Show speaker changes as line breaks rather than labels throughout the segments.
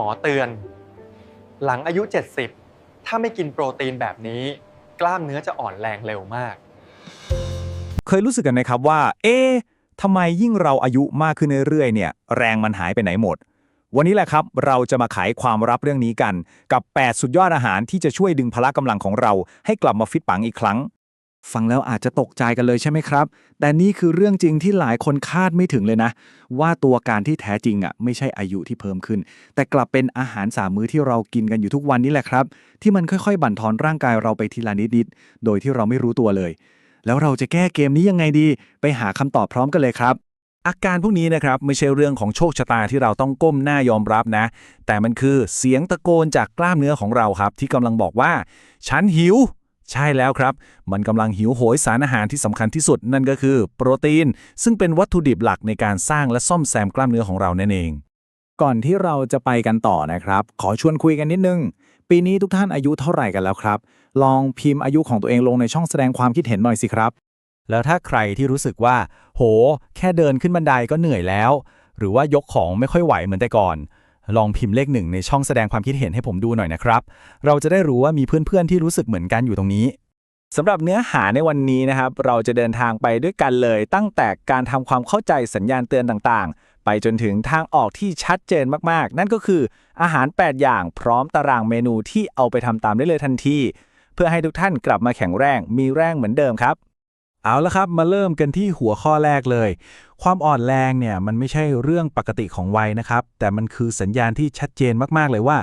หมอเตือน หลังอายุ 70 ถ้าไม่กินโปรตีนแบบนี้ กล้ามเนื้อจะอ่อนแรงเร็วมาก
เคยรู้สึกกันไหมครับว่า เอ๊ะทำไมยิ่งเราอายุมากขึ้นเรื่อยๆเนี่ย แรงมันหายไปไหนหมด วันนี้แหละครับ เราจะมาไขความลับเรื่องนี้กัน กับ 8 สุดยอดอาหารที่จะช่วยดึงพละกำลังของเราให้กลับมาฟิตปังอีกครั้ง ฟังแล้วอาจจะตกใจกันเลยใช่ไหมครับ แต่นี่คือเรื่องจริงที่หลายคนคาดไม่ถึงเลยนะ ว่าตัวการที่แท้จริงอะไม่ใช่อายุที่เพิ่มขึ้น แต่กลับเป็นอาหารสามมื้อที่เรากินกันอยู่ทุกวันนี้แหละครับ ที่มันค่อยๆ บั่นทอนร่างกายเราไปทีละนิดๆ โดยที่เราไม่รู้ตัวเลย แล้วเราจะแก้เกมนี้ยังไงดี ไปหาคำตอบพร้อมกันเลยครับ อาการพวกนี้นะครับไม่ใช่เรื่องของโชคชะตาที่เราต้องก้มหน้ายอมรับนะ แต่มันคือเสียงตะโกนจากกล้ามเนื้อของเราครับ ที่กำลังบอกว่า ฉันหิว ใช่แล้วครับ มันกำลังหิวโหยสารอาหารที่สำคัญที่สุดนั่นก็คือ โปรตีน ซึ่งเป็นวัตถุดิบหลักในการสร้างและซ่อมแซมกล้ามเนื้อของเรานั่นเอง ก่อนที่เราจะไปกันต่อนะครับ ขอชวนคุยกันนิดนึง ปีนี้ทุกท่านอายุเท่าไหร่กันแล้วครับ ลองพิมพ์อายุของตัวเองลงในช่องแสดงความคิดเห็นหน่อยสิครับ แล้วถ้าใครที่รู้สึกว่า โห แค่เดินขึ้นบันไดก็เหนื่อยแล้ว หรือว่ายกของไม่ค่อยไหวเหมือนแต่ก่อน ลองพิมพ์เลขหนึ่งในช่องแสดงความคิดเห็นให้ผมดูหน่อยนะครับ เราจะได้รู้ว่ามีเพื่อนๆที่รู้สึกเหมือนกันอยู่ตรงนี้สำหรับเนื้อหาในวันนี้นะครับ เราจะเดินทางไปด้วยกันเลย ตั้งแต่การทำความเข้าใจสัญญาณเตือนต่างๆ ไปจนถึงทางออกที่ชัดเจนมากๆ นั่นก็คืออาหาร 8 อย่างพร้อมตารางเมนูที่เอาไปทำตามได้เลยทันที เพื่อให้ทุกท่านกลับมาแข็งแรง มีแรงเหมือนเดิมครับ เอาละครับ มาเริ่มกันที่หัวข้อแรกเลย ความอ่อนแรงเนี่ยมันไม่ใช่เรื่องปกติของวัยนะครับ แต่มันคือสัญญาณที่ชัดเจนมากๆเลยว่า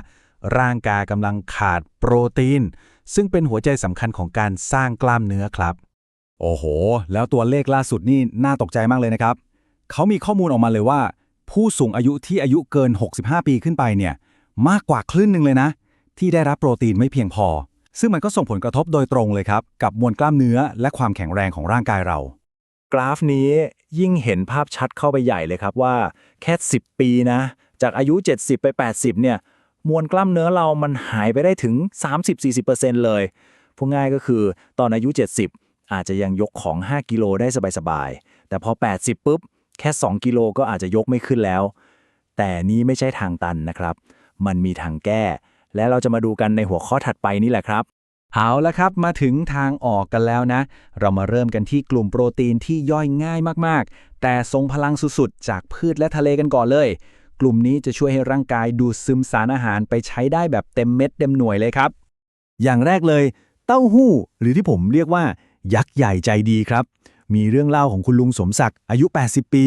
ร่างกายกำลังขาดโปรตีน ซึ่งเป็นหัวใจสำคัญของการสร้างกล้ามเนื้อครับ โอ้โห แล้วตัวเลขล่าสุดนี่น่าตกใจมากเลยนะครับ เขามีข้อมูลออกมาเลยว่า ผู้สูงอายุที่อายุเกิน 65 ปีขึ้นไปเนี่ยมากกว่าครึ่งหนึ่งเลยนะ ที่ได้รับโปรตีนไม่เพียงพอ ซึ่งมันก็ส่งผลกระทบโดยตรงเลยครับกับมวลกล้ามเนื้อและความแข็งแรงของร่างกายเรา กราฟนี้ ยิ่งเห็นภาพชัดเข้าไปใหญ่เลยครับว่าแค่ 10 ปีนะ จากอายุ 70 ไป 80 เนี่ย มวลกล้ามเนื้อเรามันหายไปได้ถึง 30-40%เลยพูดง่ายก็คือตอนอายุ 70 อาจจะยังยกของ 5 กิโลได้สบายๆ แต่พอ 80 ปุ๊บ แค่ 2 กิโลก็อาจจะยกไม่ขึ้นแล้ว แต่นี้ไม่ใช่ทางตันนะครับ มันมีทางแก้ และเราจะมาดูกันในหัวข้อถัดไปนี่แหละครับ เอาละครับ มาถึงทางออกกันแล้วนะ เรามาเริ่มกันที่กลุ่มโปรตีนที่ย่อยง่ายมากๆ แต่ทรงพลังสุดๆ จากพืชและทะเลกันก่อนเลย กลุ่มนี้จะช่วยให้ร่างกายดูดซึมสารอาหารไปใช้ได้แบบเต็มเม็ดเต็มหน่วยเลยครับ อย่างแรกเลย เต้าหู้ หรือที่ผมเรียกว่า ยักษ์ใหญ่ใจดีครับ มีเรื่องเล่าของคุณลุงสมศักดิ์อายุ 80 ปี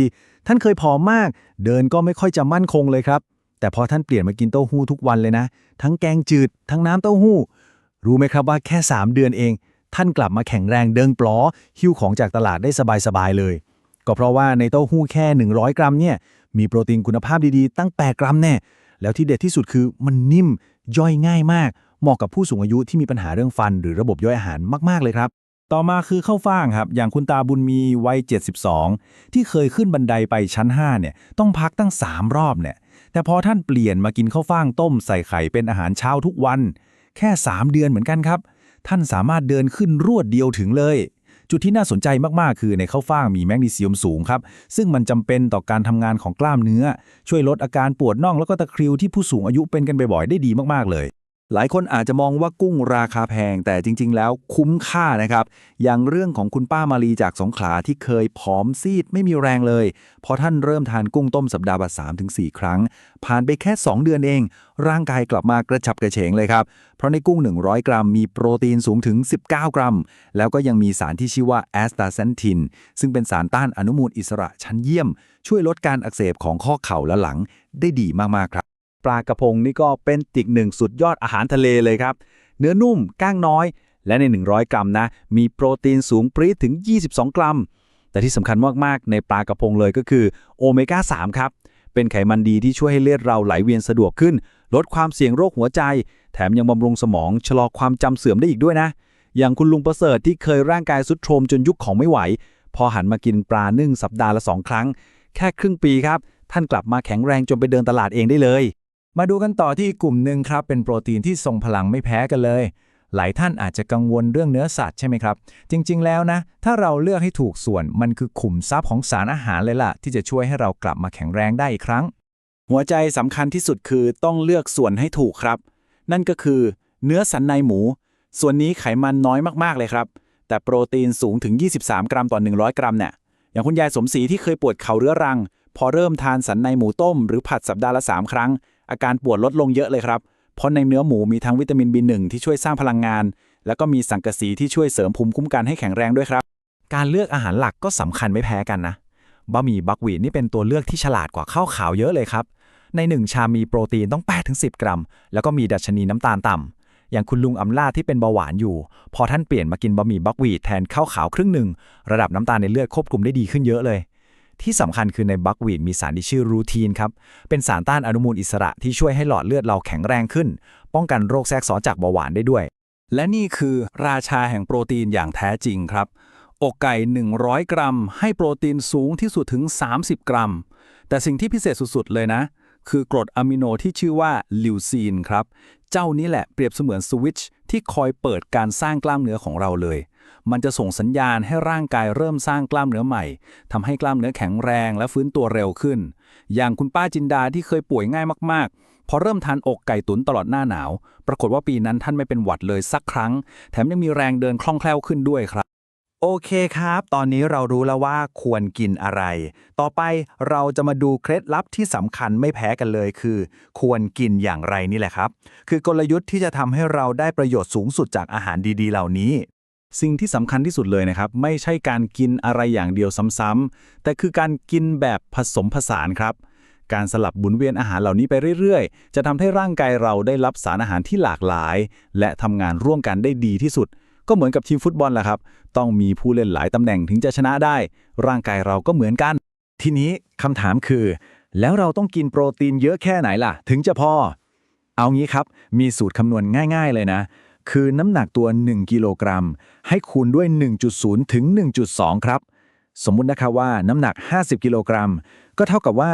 ท่านเคยผอมมาก เดินก็ไม่ค่อยจะมั่นคงเลยครับ แต่พอท่านเปลี่ยนมากินเต้าหู้ทุกวันเลยนะ ทั้งแกงจืด ทั้งน้ำเต้าหู้ รู้ไหมครับว่าแค่ 3 เดือนเอง ท่านกลับมาแข็งแรงเดินปลอ หิ้วของจากตลาดได้สบายๆเลย ก็เพราะว่าในเต้าหู้แค่ 100 กรัมเนี่ยมีโปรตีนคุณภาพดีๆ ตั้ง 8 กรัมแน่ แล้วที่เด็ดที่สุดคือมันนิ่มย่อยง่ายมาก เหมาะกับผู้สูงอายุที่มีปัญหาเรื่องฟัน หรือระบบย่อยอาหารมากๆเลยครับ ต่อมาคือข้าวฟ่างครับ อย่างคุณตาบุญมีวัย 72 ที่เคยขึ้นบันไดไปชั้น 5 เนี่ย ต้องพักตั้ง 3 รอบเนี่ย แต่พอท่านเปลี่ยนมากินข้าวฟ่างต้มใส่ไข่เป็นอาหารเช้าทุกวัน แค่ 3 เดือนเหมือนกันครับ ท่านสามารถเดินขึ้นรวดเดียวถึงเลย จุดที่น่าสนใจมากๆ คือในข้าวฟ่างมีแมกนีเซียมสูงครับ ซึ่งมันจำเป็นต่อการทำงานของกล้ามเนื้อ ช่วยลดอาการปวดน่องแล้วก็ตะคริวที่ผู้สูงอายุเป็นกันบ่อยๆได้ดีมากๆเลย หลายคนอาจจะมองว่ากุ้งราคาแพง แต่จริง ๆ แล้วคุ้มค่านะครับ อย่างเรื่องของคุณป้ามาลีจากสงขลาที่เคยผอมซีดไม่มีแรงเลย พอท่านเริ่มทานกุ้งต้มสัปดาห์ละสามถึงสครั้ง ผ่านไปแค่ 2 เดือนเอง ร่างกายกลับมากระฉับกระเฉงเลยครับ เพราะในกุ้ง 100 กรัม มีโปรตีนสูงถึง 19 กรัม แล้วก็ยังมีสารที่ชื่อว่าแอสตาเซนทิน ซึ่งเป็นสารต้านอนุมูลอิสระชั้นเยี่ยม ช่วยลดการอักเสบของข้อเข่าและหลังได้ดีมากๆครับ ปลากระพงนี่ก็เป็นติกหนึ่งสุดยอดอาหารทะเลเลยครับ เนื้อนุ่มก้างน้อย และใน 100 กรัมนะ มีโปรตีนสูงปรี๊ดถึง 22 กรัม แต่ที่สำคัญมากๆ ในปลากระพงเลยก็คือโอเมก้า 3 ครับ เป็นไขมันดีที่ช่วยให้เลือดเราไหลเวียนสะดวกขึ้น ลดความเสี่ยงโรคหัวใจ แถมยังบำรุงสมองชะลอความจำเสื่อมได้อีกด้วยนะ อย่างคุณลุงประเสริฐที่เคยร่างกายสุดโทรมจนยุคของไม่ไหว พอหันมากินปลานึ่งสัปดาห์ละสองครั้ง แค่ครึ่งปีครับท่านกลับมาแข็งแรงจนไปเดินตลาดเองได้เลย มาดูกันต่อที่กลุ่มหนึ่งครับ เป็นโปรตีนที่ทรงพลังไม่แพ้กันเลย หลายท่านอาจจะกังวลเรื่องเนื้อสัตว์ใช่ไหมครับ จริง ๆ แล้วนะ ถ้าเราเลือกให้ถูกส่วนมันคือขุมทรัพย์ของสารอาหารเลยล่ะ ที่จะช่วยให้เรากลับมาแข็งแรงได้อีกครั้ง หัวใจสำคัญที่สุดคือต้องเลือกส่วนให้ถูกครับ นั่นก็คือ เนื้อสันในหมู ส่วนนี้ไขมันน้อยมากๆเลยครับ แต่โปรตีนสูงถึง 23 กรัมต่อ 100 กรัมเนี่ยอย่างคุณยายสมศรีที่เคยปวดเข่าเรื้อรัง พอเริ่มทานสันในหมูต้ม หรือผัดสัปดาห์ละ3ครั้ง อาการปวดลดลงเยอะเลยครับ เพราะในเนื้อหมูมีทั้งวิตามิน B1 ที่ช่วยสร้างพลังงาน แล้วก็มีสังกะสีที่ช่วยเสริมภูมิคุ้มกันให้แข็งแรงด้วยครับ การเลือกอาหารหลักก็สำคัญไม่แพ้กันนะบะหมี่บักวีดนี่เป็นตัวเลือกที่ฉลาดกว่าข้าวขาวเยอะเลยครับ ในหนึ่งชามมีโปรตีนต้อง8-10 กรัม แล้วก็มีดัชนีน้ำตาลต่ำอย่างคุณลุงอำลาที่เป็นเบาหวานอยู่ พอท่านเปลี่ยนมากินบะหมี่บักวีดแทนข้าวขาวครึ่งหนึ่งระดับน้ำตาลในเลือดควบคุมได้ดีขึ้นเยอะเลย ที่สำคัญคือในบักวีดมีสารที่ชื่อรูทีนครับ เป็นสารต้านอนุมูลอิสระที่ช่วยให้หลอดเลือดเราแข็งแรงขึ้น ป้องกันโรคแทรกซ้อนจากเบาหวานได้ด้วย และนี่คือราชาแห่งโปรตีนอย่างแท้จริงครับ อกไก่ 100 กรัม ให้โปรตีนสูงที่สุดถึง 30 กรัม แต่สิ่งที่พิเศษสุดๆเลยนะ คือกรดอะมิโนที่ชื่อว่าลิวซีนครับ เจ้านี้แหละเปรียบเสมือนสวิตช์ที่คอยเปิดการสร้างกล้ามเนื้อของเราเลย มันจะส่งสัญญาณให้ร่างกายเริ่มสร้างกล้ามเนื้อใหม่ทำให้กล้ามเนื้อแข็งแรงและฟื้นตัวเร็วขึ้น อย่างคุณป้าจินดาที่เคยป่วยง่ายมากๆ พอเริ่มทานอกไก่ตุ๋นตลอดหน้าหนาว ปรากฏว่าปีนั้นท่านไม่เป็นหวัดเลยสักครั้ง แถมยังมีแรงเดินคล่องแคล่วขึ้นด้วยครับโอเคครับ ตอนนี้เรารู้แล้วว่าควรกินอะไร ต่อไปเราจะมาดูเคล็ดลับที่สำคัญไม่แพ้กันเลยคือ ควรกินอย่างไรนี่แหละครับ คือกลยุทธ์ที่จะทำให้เราได้ประโยชน์สูงสุดจากอาหารดีๆ เหล่านี้ สิ่งที่สำคัญที่สุดเลยนะครับ ไม่ใช่การกินอะไรอย่างเดียวซ้ำๆแต่คือการกินแบบผสมผสานครับ การสลับบุนเวียนอาหารเหล่านี้ไปเรื่อยๆ จะทำให้ร่างกายเราได้รับสารอาหารที่หลากหลาย และทำงานร่วมกันได้ดีที่สุด ก็เหมือนกับทีมฟุตบอลแหละครับ ต้องมีผู้เล่นหลายตำแหน่งถึงจะชนะได้ ร่างกายเราก็เหมือนกัน ทีนี้คำถามคือ แล้วเราต้องกินโปรตีนเยอะแค่ไหนล่ะ ถึงจะพอ เอางี้ครับ มีสูตรคำนวณง่าย ๆ เลยนะ คือน้ำหนักตัว 1 กิโลกรัม ให้คูณด้วย 1.0 ถึง 1.2 ครับ สมมุตินะครับว่าน้ำหนัก 50 กิโลกรัม ก็เท่ากับว่า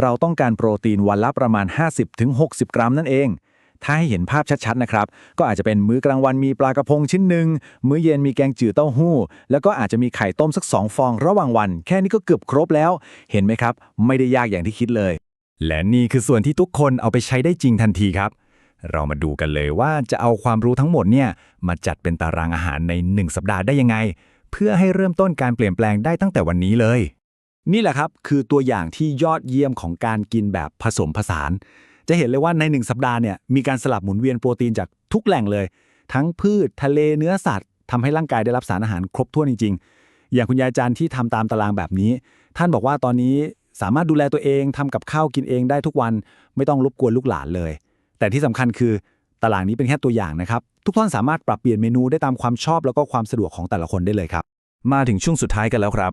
เราต้องการโปรตีนวันละประมาณ 50 ถึง 60 กรัมนั่นเอง ถ้าให้เห็นภาพชัดๆนะครับ ก็อาจจะเป็นมื้อกลางวันมีปลากระพงชิ้นหนึ่ง มื้อเย็นมีแกงจืดเต้าหู้ แล้วก็อาจจะมีไข่ต้มสัก2ฟองระหว่างวัน แค่นี้ก็เกือบครบแล้ว เห็นไหมครับ ไม่ได้ยากอย่างที่คิดเลย และนี่คือส่วนที่ทุกคนเอาไปใช้ได้จริงทันทีครับ เรามาดูกันเลยว่าจะเอาความรู้ทั้งหมดเนี่ยมาจัดเป็นตารางอาหารใน 1 สัปดาห์ได้ยังไง เพื่อให้เริ่มต้นการเปลี่ยนแปลงได้ตั้งแต่วันนี้เลย นี่แหละครับคือตัวอย่างที่ยอดเยี่ยมของการกินแบบผสมผสาน จะเห็นเลยว่าใน 1 สัปดาห์เนี่ยมีการสลับหมุนเวียนโปรตีนจากทุกแหล่งเลย ทั้งพืชทะเลเนื้อสัตว์ทำให้ร่างกายได้รับสารอาหารครบถ้วนจริง ๆ อย่างคุณยายจันที่ทำตามตารางแบบนี้ ท่านบอกว่าตอนนี้สามารถดูแลตัวเองทำกับข้าวกินเองได้ทุกวันไม่ต้องรบกวนลูกหลานเลย แต่ที่สำคัญคือตารางนี้เป็นแค่ตัวอย่างนะครับ ทุกท่านสามารถปรับเปลี่ยนเมนูได้ตามความชอบแล้วก็ความสะดวกของแต่ละคนได้เลยครับ มาถึงช่วงสุดท้ายกันแล้วครับ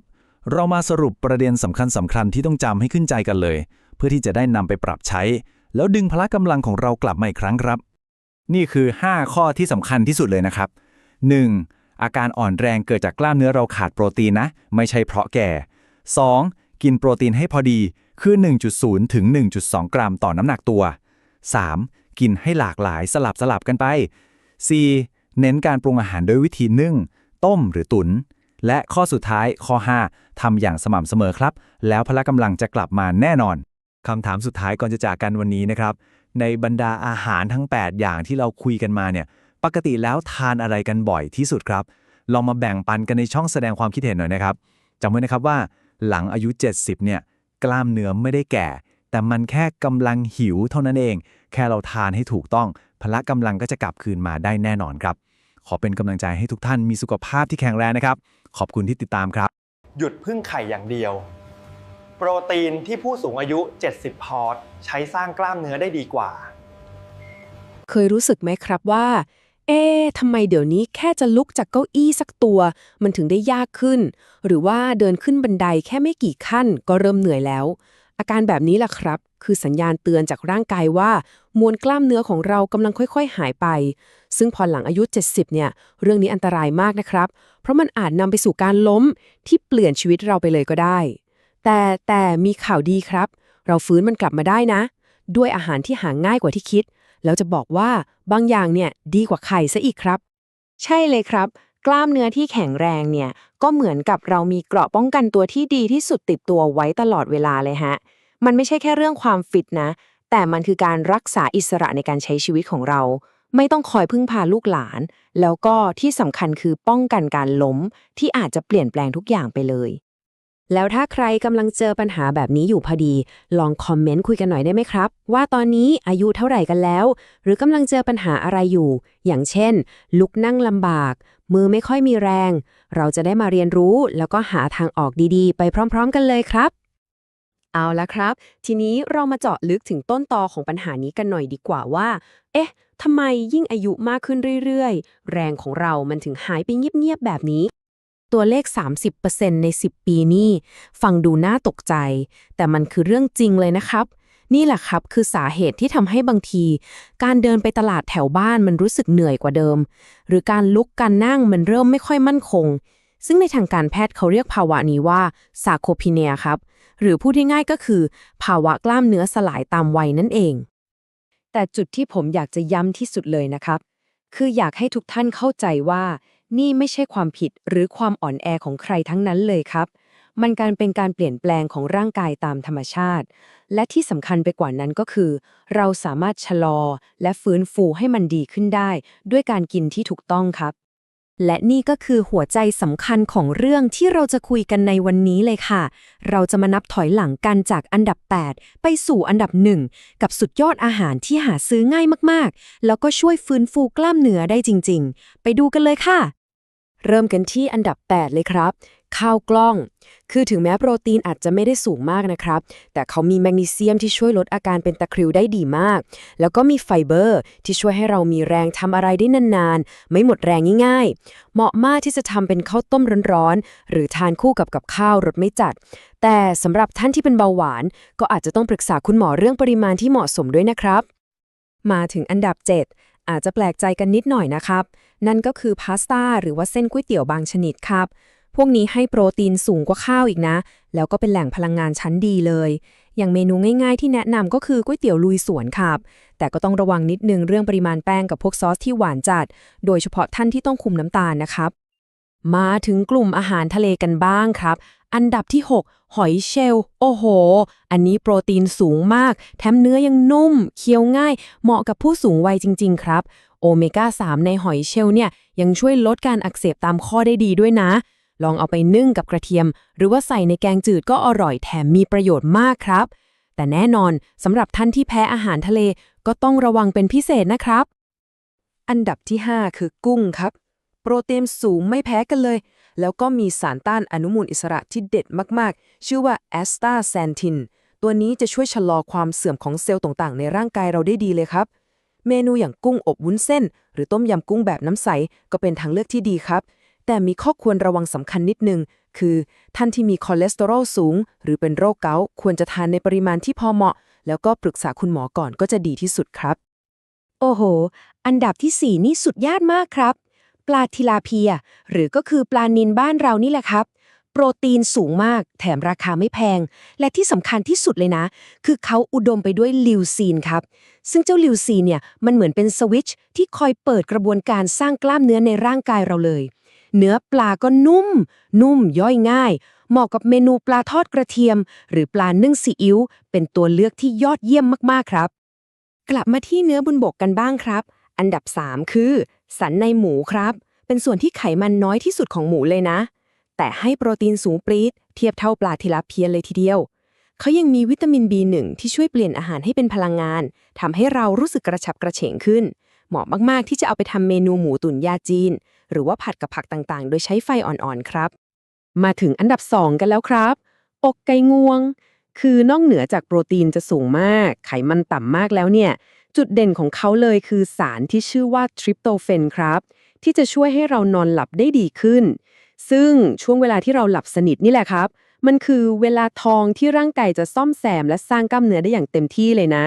เรามาสรุปประเด็นสำคัญสำคัญที่ต้องจำให้ขึ้นใจกันเลย เพื่อที่จะได้นำไปปรับใช้ แล้วดึงพละกำลังของเรากลับมาอีกครั้งครับ นี่คือ 5 ข้อที่สำคัญที่สุดเลยนะครับ 1. อาการอ่อนแรงเกิดจากกล้ามเนื้อเราขาดโปรตีนนะ ไม่ใช่เพราะแก่ 2. กินโปรตีนให้พอดีคือ 1.0 ถึง 1.2 กรัมต่อน้ำหนักตัว 3. กินให้หลากหลายสลับสลับกันไป 4. เน้นการปรุงอาหารโดยวิธีนึ่ง ต้มหรือตุน และข้อสุดท้ายข้อ 5ทำอย่างสม่ำเสมอครับ แล้วพละกำลังจะกลับมาแน่นอนคำถามสุดท้ายก่อนจะจากกันวันนี้นะครับ ในบรรดาอาหารทั้ง 8 อย่างที่เราคุยกันมาเนี่ย ปกติแล้วทานอะไรกันบ่อยที่สุดครับ ลองมาแบ่งปันกันในช่องแสดงความคิดเห็นหน่อยนะครับจำไว้นะครับว่า หลังอายุ 70 เนี่ย กล้ามเนื้อไม่ได้แก่ แต่มันแค่กำลังหิวเท่านั้นเอง แค่เราทานให้ถูกต้อง พละกำลังก็จะกลับคืนมาได้แน่นอนครับ ขอเป็นกำลังใจให้ทุกท่านมีสุขภาพที่แข็งแรงนะครับ ขอบคุณที่ติดตามครับ
หยุดพึ่งไข่อย่างเดียว โปรตีนที่ผู้สูงอายุ 70 พอร์ต ใช้สร้างกล้ามเนื้อได้ดีกว่า
เคยรู้สึกไหมครับว่า เอ๊ะทำไมเดี๋ยวนี้แค่จะลุกจากเก้าอี้สักตัว มันถึงได้ยากขึ้น หรือว่าเดินขึ้นบันไดแค่ไม่กี่ขั้นก็เริ่มเหนื่อยแล้ว อาการแบบนี้แหละครับ คือสัญญาณเตือนจากร่างกายว่า มวลกล้ามเนื้อของเรากำลังค่อยๆ หายไป ซึ่งพอหลังอายุ 70 เนี่ย เรื่องนี้อันตรายมากนะครับ เพราะมันอาจนำไปสู่การล้มที่เปลี่ยนชีวิตเราไปเลยก็ได้ แต่แต่มีข่าวดีครับ เราฟื้นมันกลับมาได้นะ ด้วยอาหารที่หาง่ายกว่าที่คิด แล้วจะบอกว่าบางอย่างเนี่ยดีกว่าไข่ซะอีกครับ
ใช่เลยครับ กล้ามเนื้อที่แข็งแรงเนี่ย ก็เหมือนกับเรามีเกราะป้องกันตัวที่ดีที่สุดติดตัวไว้ตลอดเวลาเลยฮะ มันไม่ใช่แค่เรื่องความฟิตนะ แต่มันคือการรักษาอิสระในการใช้ชีวิตของเรา ไม่ต้องคอยพึ่งพาลูกหลาน แล้วก็ที่สำคัญคือป้องกันการล้มที่อาจจะเปลี่ยนแปลงทุกอย่างไปเลย
แล้วถ้าใครกำลังเจอปัญหาแบบนี้อยู่พอดี ลองคอมเมนต์คุยกันหน่อยได้ไหมครับ ว่าตอนนี้อายุเท่าไหร่กันแล้ว หรือกำลังเจอปัญหาอะไรอยู่ อย่างเช่น ลุกนั่งลำบาก มือไม่ค่อยมีแรง เราจะได้มาเรียนรู้แล้วก็หาทางออกดีๆ ไปพร้อมๆ กันเลยครับ เอาละครับ ทีนี้เรามาเจาะลึกถึงต้นตอของปัญหานี้กันหน่อยดีกว่าว่า เอ๊ะทำไมยิ่งอายุมากขึ้นเรื่อยๆ แรงของเรามันถึงหายไปเงียบๆแบบนี้ ตัวเลข 30%ใน 10 ปีนี่ ฟังดูน่าตกใจ แต่มันคือเรื่องจริงเลยนะครับ นี่แหละครับคือสาเหตุที่ทำให้บางที การเดินไปตลาดแถวบ้านมันรู้สึกเหนื่อยกว่าเดิม หรือการลุกการนั่งมันเริ่มไม่ค่อยมั่นคง ซึ่งในทางการแพทย์เขาเรียกภาวะนี้ว่าซาโคพิเนียครับ หรือพูดง่ายๆก็คือ ภาวะกล้ามเนื้อสลายตามวัยนั่นเอง แต่จุดที่ผมอยากจะย้ำที่สุดเลยนะครับ คืออยากให้ทุกท่านเข้าใจว่า นี่ไม่ใช่ความผิดหรือความอ่อนแอของใครทั้งนั้นเลยครับ มันการเป็นการเปลี่ยนแปลงของร่างกายตามธรรมชาติ และที่สำคัญไปกว่านั้นก็คือ เราสามารถชะลอและฟื้นฟูให้มันดีขึ้นได้ ด้วยการกินที่ถูกต้องครับ และนี่ก็คือหัวใจสำคัญของเรื่องที่เราจะคุยกันในวันนี้เลยค่ะ เราจะมานับถอยหลังกันจากอันดับ 8 ไปสู่อันดับ1กับสุดยอดอาหารที่หาซื้อง่ายมากๆ แล้วก็ช่วยฟื้นฟูกล้ามเนื้อได้จริง ๆ ไปดูกันเลยค่ะเริ่มกันที่อันดับ 8 เลยครับ ข้าวกล้อง คือถึงแม้โปรตีนอาจจะไม่ได้สูงมากนะครับ แต่เขามีแมกนีเซียมที่ช่วยลดอาการเป็นตะคริวได้ดีมาก แล้วก็มีไฟเบอร์ที่ช่วยให้เรามีแรงทำอะไรได้นานๆ ไม่หมดแรงง่ายๆ เหมาะมากที่จะทำเป็นข้าวต้มร้อนๆ หรือทานคู่กับกับข้าวรสไม่จัด แต่สำหรับท่านที่เป็นเบาหวาน ก็อาจจะต้องปรึกษาคุณหมอเรื่องปริมาณที่เหมาะสมด้วยนะครับ มาถึงอันดับ 7อาจจะแปลกใจกันนิดหน่อยนะครับ นั่นก็คือพาสต้าหรือว่าเส้นก๋วยเตี๋ยวบางชนิดครับ พวกนี้ให้โปรตีนสูงกว่าข้าวอีกนะ แล้วก็เป็นแหล่งพลังงานชั้นดีเลย อย่างเมนูง่ายๆที่แนะนำก็คือก๋วยเตี๋ยวลุยสวนครับ แต่ก็ต้องระวังนิดนึงเรื่องปริมาณแป้งกับพวกซอสที่หวานจัด โดยเฉพาะท่านที่ต้องคุมน้ำตาลนะครับ มาถึงกลุ่มอาหารทะเลกันบ้างครับ อันดับที่ 6 หอยเชลล์โอ้โห อันนี้โปรตีนสูงมาก แถมเนื้อยังนุ่ม เคี้ยวง่าย เหมาะกับผู้สูงวัยจริง ๆ ครับโอเมก้า 3 ในหอยเชลล์เนี่ย ยังช่วยลดการอักเสบตามข้อได้ดีด้วยนะ ลองเอาไปนึ่งกับกระเทียม หรือว่าใส่ในแกงจืดก็อร่อยแถมมีประโยชน์มากครับ แต่แน่นอนสำหรับท่านที่แพ้อาหารทะเลก็ต้องระวังเป็นพิเศษนะครับ อันดับที่ 5 คือกุ้งครับ โปรตีนสูงไม่แพ้กันเลย แล้วก็มีสารต้านอนุมูลอิสระที่เด็ดมากๆ ชื่อว่าแอสตาแซนทินตัวนี้จะช่วยชะลอความเสื่อมของเซลล์ต่างๆ ในร่างกายเราได้ดีเลยครับเมนูอย่างกุ้งอบวุ้นเส้น หรือต้มยำกุ้งแบบน้ำใส ก็เป็นทางเลือกที่ดีครับ แต่มีข้อควรระวังสำคัญนิดนึง คือท่านที่มีคอเลสเตอรอลสูง หรือเป็นโรคเกาต์ควรจะทานในปริมาณที่พอเหมาะ แล้วก็ปรึกษาคุณหมอก่อนก็จะดีที่สุดครับ โอ้โห อันดับที่ 4 นี่สุดยอดมากครับ ปลาทิลาเพีย หรือก็คือปลานินบ้านเรานี่แหละครับโปรตีนสูงมาก แถมราคาไม่แพง และที่สำคัญที่สุดเลยนะ คือเขาอุดมไปด้วยลิวซีนครับ ซึ่งเจ้าลิวซีนเนี่ย มันเหมือนเป็นสวิตช์ที่คอยเปิดกระบวนการสร้างกล้ามเนื้อในร่างกายเราเลย เนื้อปลาก็นุ่ม นุ่มย่อยง่าย เหมาะกับเมนูปลาทอดกระเทียม หรือปลานึ่งซีอิ๊วเป็นตัวเลือกที่ยอดเยี่ยมมากๆครับ กลับมาที่เนื้อบนบกกันบ้างครับ อันดับ 3 คือ สันในหมูครับ เป็นส่วนที่ไขมันน้อยที่สุดของหมูเลยนะ แต่ให้โปรตีนสูงปรี๊ดเทียบเท่าปลาทิลาเพียเลยทีเดียวเขายังมีวิตามิน B1 ที่ช่วยเปลี่ยนอาหารให้เป็นพลังงานทำให้เรารู้สึกกระฉับกระเฉงขึ้น เหมาะมากๆ ที่จะเอาไปทำเมนูหมูตุ๋นยาจีน หรือว่าผัดกับผักต่างๆ โดยใช้ไฟอ่อนๆครับ มาถึงอันดับ 2 กันแล้วครับ อกไก่งวง คือนอกเหนือจากโปรตีนจะสูงมาก ไขมันต่ำมากแล้วเนี่ย จุดเด่นของเขาเลยคือสารที่ชื่อว่าทริปโตเฟนครับ ที่จะช่วยให้เรานอนหลับได้ดีขึ้น ซึ่งช่วงเวลาที่เราหลับสนิทนี่แหละครับมันคือเวลาทองที่ร่างกายจะซ่อมแซมและสร้างกล้ามเนื้อได้อย่างเต็มที่เลยนะ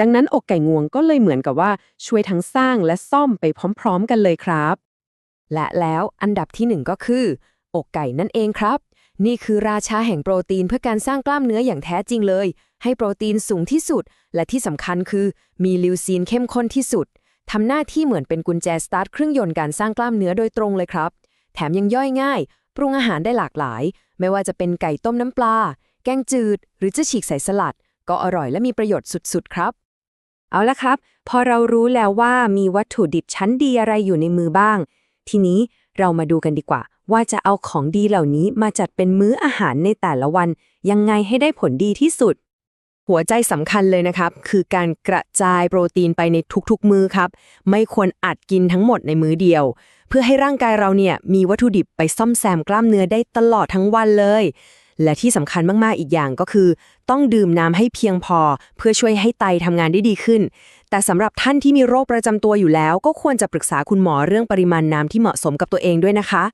ดังนั้นอกไก่งวงก็เลยเหมือนกับว่าช่วยทั้งสร้างและซ่อมไปพร้อมๆกันเลยครับ และแล้วอันดับที่หนึ่งก็คือ อกไก่นั่นเองครับ นี่คือราชาแห่งโปรตีนเพื่อการสร้างกล้ามเนื้ออย่างแท้จริงเลย ให้โปรตีนสูงที่สุด และที่สำคัญคือมีลิวซีนเข้มข้นที่สุดทำหน้าที่เหมือนเป็นกุญแจสตาร์ทเครื่องยนต์การสร้างกล้ามเนื้อโดยตรงเลยครับ แถมยังย่อยง่าย ปรุงอาหารได้หลากหลาย ไม่ว่าจะเป็นไก่ต้มน้ำปลา แกงจืด หรือจะฉีกใส่สลัด ก็อร่อยและมีประโยชน์สุดๆ ครับ เอาละครับ พอเรารู้แล้วว่ามีวัตถุดิบชั้นดีอะไรอยู่ในมือบ้าง ทีนี้เรามาดูกันดีกว่า ว่าจะเอาของดีเหล่านี้มาจัดเป็นมื้ออาหารในแต่ละวัน ยังไงให้ได้ผลดีที่สุด หัวใจสำคัญเลยนะครับ คือการกระจายโปรตีนไปในทุกๆ มื้อครับ ไม่ควรอัดกินทั้งหมดในมื้อเดียว เพื่อให้ร่างกายเราเนี่ยมีวัตถุดิบไปซ่อมแซมกล้ามเนื้อได้ตลอดทั้งวันเลย และที่สำคัญมากๆอีกอย่างก็คือ ต้องดื่มน้ำให้เพียงพอ เพื่อช่วยให้ไตทำงานได้ดีขึ้น แต่สำหรับท่านที่มีโรคประจำตัวอยู่แล้ว ก็ควรจะปรึกษาคุณหมอเรื่องปริมาณน้ำที่เหมาะสมกับตัวเองด้วยนะคะ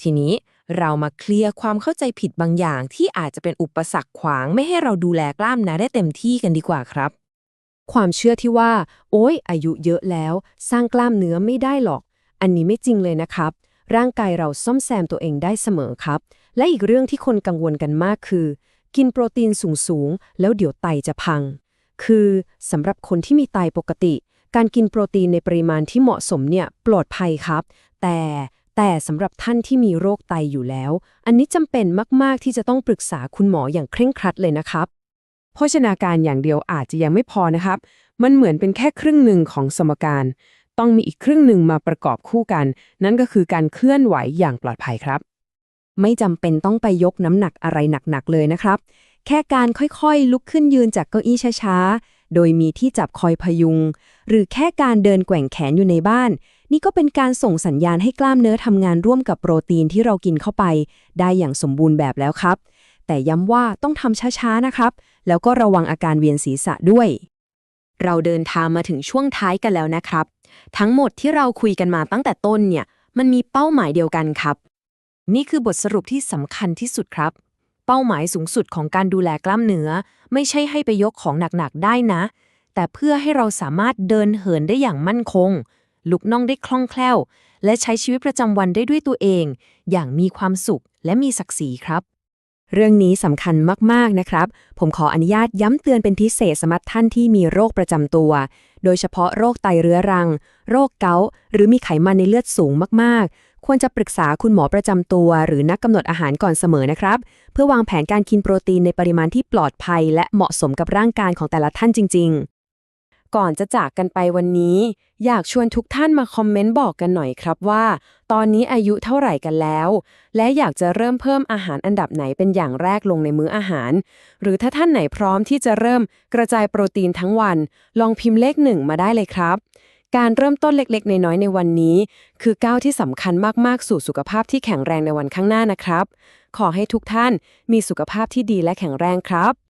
ทีนี้เรามาเคลียร์ความเข้าใจผิดบางอย่าง ที่อาจจะเป็นอุปสรรคขวางไม่ให้เราดูแลกล้ามเนื้อได้เต็มที่กันดีกว่าครับ ความเชื่อที่ว่า โอ้ยอายุเยอะแล้ว สร้างกล้ามเนื้อไม่ได้หรอก อันนี้ไม่จริงเลยนะครับ ร่างกายเราซ่อมแซมตัวเองได้เสมอครับ และอีกเรื่องที่คนกังวลกันมากคือ กินโปรตีนสูงๆ แล้วเดี๋ยวไตจะพัง คือสำหรับคนที่มีไตปกติ การกินโปรตีนในปริมาณที่เหมาะสมเนี่ยปลอดภัยครับ แต่แต่สำหรับท่านที่มีโรคไตอยู่แล้ว อันนี้จำเป็นมากๆที่จะต้องปรึกษาคุณหมออย่างเคร่งครัดเลยนะครับโภชนาการอย่างเดียวอาจจะยังไม่พอนะครับ มันเหมือนเป็นแค่ครึ่งหนึ่งของสมการ ต้องมีอีกครึ่งหนึ่งมาประกอบคู่กัน นั่นก็คือการเคลื่อนไหวอย่างปลอดภัยครับ ไม่จำเป็นต้องไปยกน้ำหนักอะไรหนักๆเลยนะครับ แค่การค่อยๆ ลุกขึ้นยืนจากเก้าอี้ช้าๆ โดยมีที่จับคอยพยุง หรือแค่การเดินแกว่งแขนอยู่ในบ้าน นี่ก็เป็นการส่งสัญญาณให้กล้ามเนื้อทำงานร่วมกับโปรตีนที่เรากินเข้าไป ได้อย่างสมบูรณ์แบบแล้วครับ แต่ย้ำว่าต้องทำช้าๆนะครับ แล้วก็ระวังอาการเวียนศีรษะด้วย เราเดินทางมาถึงช่วงท้ายกันแล้วนะครับ ทั้งหมดที่เราคุยกันมาตั้งแต่ต้นเนี่ยมันมีเป้าหมายเดียวกันครับ นี่คือบทสรุปที่สำคัญที่สุดครับ เป้าหมายสูงสุดของการดูแลกล้ามเนื้อ ไม่ใช่ให้ไปยกของหนักๆได้นะ แต่เพื่อให้เราสามารถเดินเหินได้อย่างมั่นคง ลุกน่องได้คล่องแคล่ว และใช้ชีวิตประจำวันได้ด้วยตัวเอง อย่างมีความสุขและมีศักดิ์ศรีครับเรื่องนี้สำคัญมาก ๆ นะครับ ผมขออนุญาตย้ำเตือนเป็นพิเศษสำหรับท่านที่มีโรคประจำตัว โดยเฉพาะโรคไตเรื้อรัง โรคเกาต์หรือมีไขมันในเลือดสูงมาก ควรจะปรึกษาคุณหมอประจำตัว หรือนักกำหนดอาหารก่อนเสมอนะครับ เพื่อวางแผนการกินโปรตีนในปริมาณที่ปลอดภัย และเหมาะสมกับร่างกายของแต่ละท่านจริง ๆ ก่อนจะจากกันไปวันนี้ อยากชวนทุกท่านมาคอมเมนต์บอกกันหน่อยครับว่า ตอนนี้อายุเท่าไหร่กันแล้ว และอยากจะเริ่มเพิ่มอาหารอันดับไหนเป็นอย่างแรกลงในมื้ออาหาร หรือถ้าท่านไหนพร้อมที่จะเริ่มกระจายโปรตีนทั้งวัน ลองพิมพ์เลขหนึ่งมาได้เลยครับ การเริ่มต้นเล็กๆ น้อยๆในวันนี้ คือก้าวที่สำคัญมากๆ สู่สุขภาพที่แข็งแรงในวันข้างหน้านะครับ ขอให้ทุกท่านมีสุขภาพที่ดีและแข็งแรงครับ